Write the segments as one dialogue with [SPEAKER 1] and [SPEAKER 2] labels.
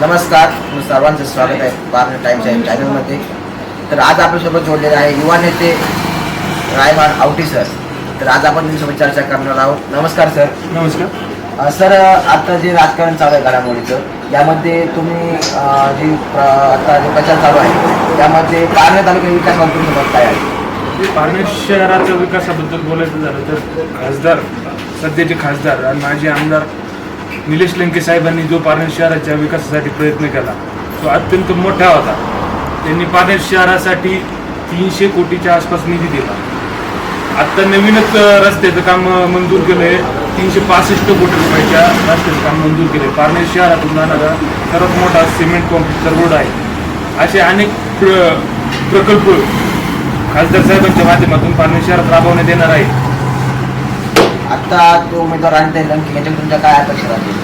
[SPEAKER 1] नमस्कार तुमचं सर्वांचं स्वागत आहे पार्टनर टाइम्स या चॅनलमध्ये तर आज आपल्यासोबत जोडलेले आहे युवा नेते रायमान आवटी सर. तर आज आपण त्यांच्यासोबत चर्चा करणार आहोत. नमस्कार सर.
[SPEAKER 2] नमस्कार.
[SPEAKER 1] अ, सर आता जे राजकारण चालू आहे घडामोडीचं यामध्ये तुम्ही अ, जी प्र- आता जे प्रचार चालू आहे त्यामध्ये पारनेर तालुका विकास मंत्रीसोबत काय आहे?
[SPEAKER 2] पारनेर शहराच्या विकासाबद्दल बोलायचं झालं तर खासदार सध्याचे खासदार आणि माजी आमदार निलेश लंके साहेबांनी जो पारनेर शहराच्या विकासासाठी प्रयत्न केला तो अत्यंत मोठा होता. त्यांनी पारनेर शहरासाठी तीनशे कोटीच्या आसपास निधी दिला. आत्ता नवीनच रस्त्याचं काम मंजूर केलं आहे तीनशे पासष्ट कोटी रुपयाच्या रस्त्याचं काम मंजूर केलं आहे पारनेर शहरातून जाणारा सर्वात मोठा सिमेंट कॉन्क्रीटचा रोड आहे. असे अनेक प्र प्रकल्प खासदार साहेबांच्या माध्यमातून पारनेर शहरात राबवण्यात येणार आहे
[SPEAKER 1] आता तो उमेदवार आणि ते लंके याच्याकडून तुमच्या काय अपेक्षा राहतील?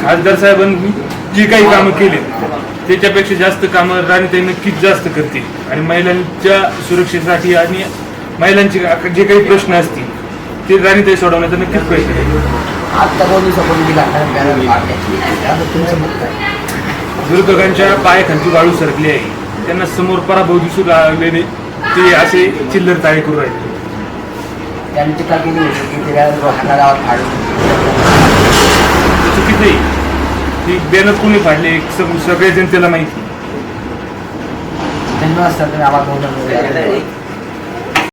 [SPEAKER 2] खासदार साहेबांनी जी काही कामं केली त्याच्यापेक्षा जास्त कामं राणीताई नक्कीच जास्त करतील? आणि महिलांच्या सुरक्षेसाठी आणि महिलांचे जे काही प्रश्न असतील ते राणीताई सोडवण्याचा नक्कीच प्रयत्न करेल.
[SPEAKER 1] आता दोन दिवसापूर्वी तुमचं मत काय?
[SPEAKER 2] विरोधकांच्या पायाखालची वाळू सरकली आहे. त्यांना समोर पराभव दिसू लागलेले ते असे चिल्लर ताळे करू राहिले.
[SPEAKER 1] त्यांनी टीका केली होती की ते हाना गावात फाडून
[SPEAKER 2] चुकीचं आहे. ती बॅनर कोणी फाडले? सग- सगळ्या जनतेला माहिती.
[SPEAKER 1] धन्यवाद सर. तुम्ही आम्हाला दोन